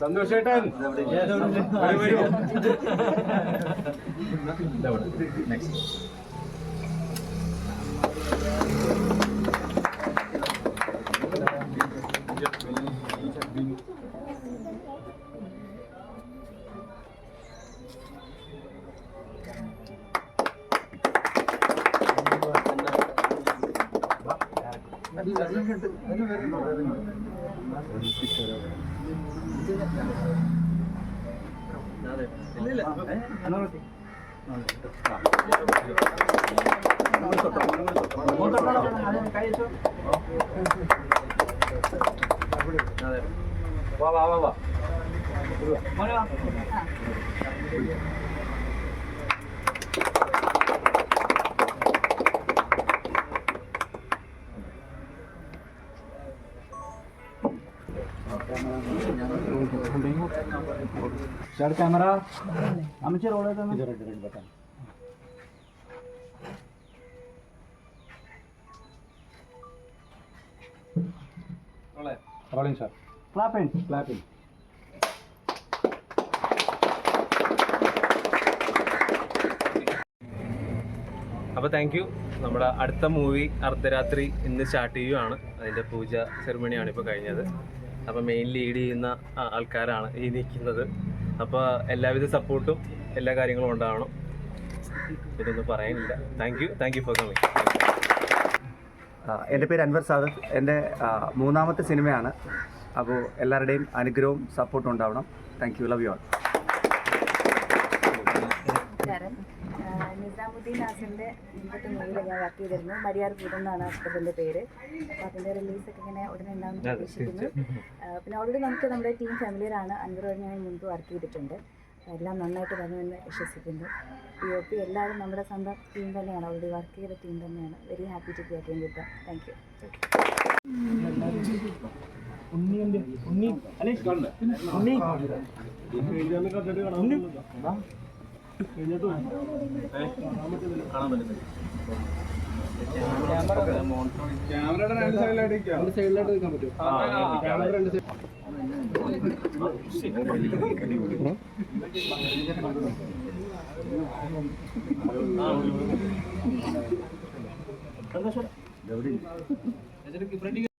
സന്തോഷേട്ടൻ. വരൂ വാ വാ വാ വാ स्टार्ट कॅमेरा आमचे रोल आहे റോളിംഗ് സാർ ക്ലാപ്പിംഗ് ക്ലാപ്പിംഗ് അപ്പോൾ താങ്ക് യു നമ്മുടെ അടുത്ത മൂവി അർദ്ധരാത്രി ഇന്ന് സ്റ്റാർട്ട് ചെയ്യുകയാണ് അതിൻ്റെ പൂജ സെറിമണിയാണ് ഇപ്പോൾ കഴിഞ്ഞത് അപ്പോൾ മെയിൻ ലീഡ് ചെയ്യുന്ന ആൾക്കാരാണ് ഈ നിൽക്കുന്നത്. അപ്പോൾ എല്ലാവിധ സപ്പോർട്ടും എല്ലാ കാര്യങ്ങളും ഉണ്ടാവണം. ഇതൊന്നും പറയാനില്ല. Thank you thank you for coming എന്റെ പേര് അൻവർ സാദത്ത്. എന്റെ മൂന്നാമത്തെ സിനിമയാണ്. അപ്പോൾ എല്ലാവരുടെയും അനുഗ്രഹവും സപ്പോർട്ടും ഉണ്ടാവണം. Thank you love you all ആ, നിസാമുദ്ദീൻ ആസിന്റെ മുമ്പത്തെ മൂവിയിൽ ഞാൻ വർക്ക് ചെയ്തിരുന്നു മരിയാർ ഭൂതം എന്നാണ് ഹസ്ബൻഡിന്റെ പേര് അപ്പോൾ അതിന്റെ റിലീസൊക്കെ ഇങ്ങനെ ഉടനെ ഉണ്ടാകും അതെ, പ്രതീക്ഷിക്കുന്നു പിന്നെ ഓൾറെഡി നമുക്ക് നമ്മുടെ ടീം ഫാമിലിയിലാണ് അൻവറോട് ഞാൻ മുൻപ് വർക്ക് ചെയ്തിട്ടുണ്ട് എല്ലാം നന്നായിട്ട് വരുമെന്ന് വിശ്വസിക്കുന്നു പി ഒ പി എല്ലാവരും നമ്മുടെ സ്വന്തം ടീം തന്നെയാണ് ഓൾറെഡി വർക്ക് ചെയ്ത ടീം തന്നെയാണ് very happy to be attend with thank you ക്യാമറയുടെ രണ്ട് സൈഡിലായിട്ട് രണ്ട് സൈഡിലായിട്ട് നിൽക്കാൻ പറ്റും ക്യാമറ രണ്ട് സൈഡ്